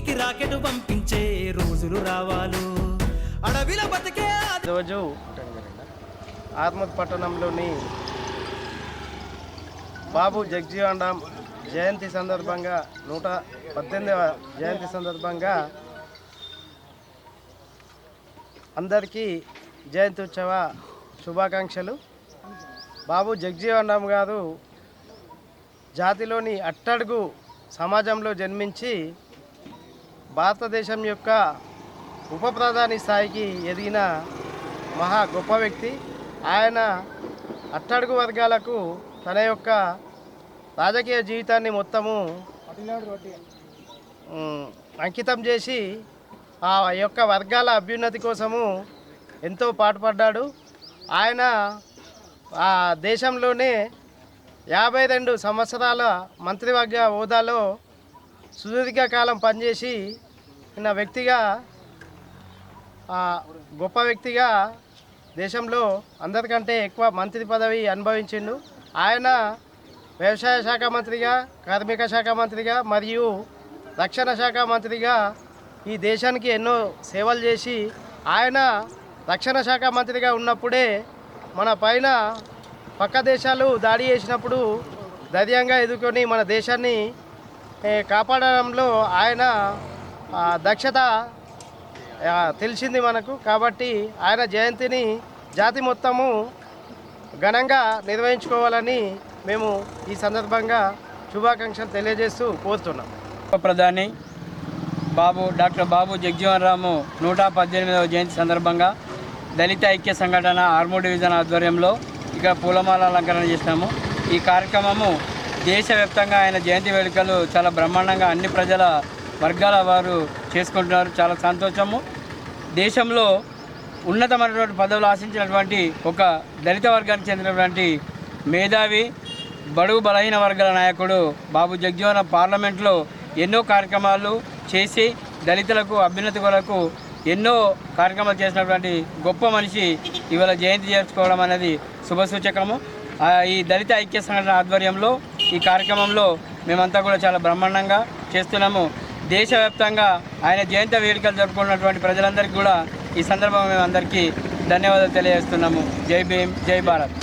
నింగికి రాకెట్ పంపించే రోజులు రావాలు. అడవిలో బతికే రోజు ఈరోజు పట్టణంలోని బాబు జగ్జీవన్ రామ్ జయంతి సందర్భంగా నూట పద్దెనిమిదవ జయంతి సందర్భంగా అందరికీ జయంతి ఉత్సవ శుభాకాంక్షలు. బాబు జగ్జీవన్ రామ్ గారు జాతిలోని అట్టడుగు సమాజంలో జన్మించి భారతదేశం యొక్క ఉప ప్రధాని స్థాయికి ఎదిగిన మహా గొప్ప వ్యక్తి. ఆయన అట్టడుగు వర్గాలకు తన యొక్క రాజకీయ జీవితాన్ని మొత్తము అంకితం చేసి ఆ యొక్క వర్గాల అభ్యున్నతి కోసము ఎంతో పాటుపడ్డాడు. ఆయన ఆ దేశంలోనే యాభై రెండు సంవత్సరాల మంత్రివర్గ హోదాలో సుదీర్ఘ కాలం పనిచేసి ఉన్న వ్యక్తిగా గొప్ప వ్యక్తిగా దేశంలో అందరికంటే ఎక్కువ మంత్రి పదవి అనుభవించిండు. ఆయన వ్యవసాయ శాఖ మంత్రిగా కార్మిక శాఖ మంత్రిగా మరియు రక్షణ శాఖ మంత్రిగా ఈ దేశానికి ఎన్నో సేవలు చేసి ఆయన రక్షణ శాఖ మంత్రిగా ఉన్నప్పుడే మన పైన పక్క దేశాలు దాడి చేసినప్పుడు ధైర్యంగా ఎదుర్కొని మన దేశాన్ని కాపాడడంలో ఆయన దక్షత తెలిసింది మనకు. కాబట్టి ఆయన జయంతిని జాతి మొత్తము ఘనంగా నిర్వహించుకోవాలని మేము ఈ సందర్భంగా శుభాకాంక్షలు తెలియజేస్తూ కోరుతున్నాం. ఉప ప్రధాని బాబు డాక్టర్ బాబు జగ్జీవన్ రాము నూట పద్దెనిమిదవ జయంతి సందర్భంగా దళిత ఐక్య సంఘటన ఆర్మూర్ డివిజన్ ఆధ్వర్యంలో ఇక్కడ పూలమాల అలంకరణ చేసినాము. ఈ కార్యక్రమము దేశవ్యాప్తంగా ఆయన జయంతి వేడుకలు చాలా బ్రహ్మాండంగా అన్ని ప్రజల వర్గాల వారు చేసుకుంటున్నారు. చాలా సంతోషము. దేశంలో ఉన్నతమైనటువంటి పదవులు ఆశించినటువంటి ఒక దళిత వర్గానికి చెందినటువంటి మేధావి బడుగు బలహీన వర్గాల నాయకుడు బాబు జగ్జీవన పార్లమెంట్లో ఎన్నో కార్యక్రమాలు చేసి దళితులకు అభ్యున్నతులకు ఎన్నో కార్యక్రమాలు చేసినటువంటి గొప్ప మనిషి ఇవాళ జయంతి చేర్చుకోవడం అనేది శుభసూచకము. సూచకము ఈ దళిత ఐక్య సంఘటన ఆధ్వర్యంలో ఈ కార్యక్రమంలో మేమంతా కూడా చాలా బ్రహ్మాండంగా చేస్తున్నాము. దేశవ్యాప్తంగా ఆయన జయంతి వేడుకలు జరుపుకున్నటువంటి ప్రజలందరికీ కూడా ఈ సందర్భంగా మేము అందరికీ ధన్యవాదాలు తెలియజేస్తున్నాము. జై భీమ్ జై భారత్.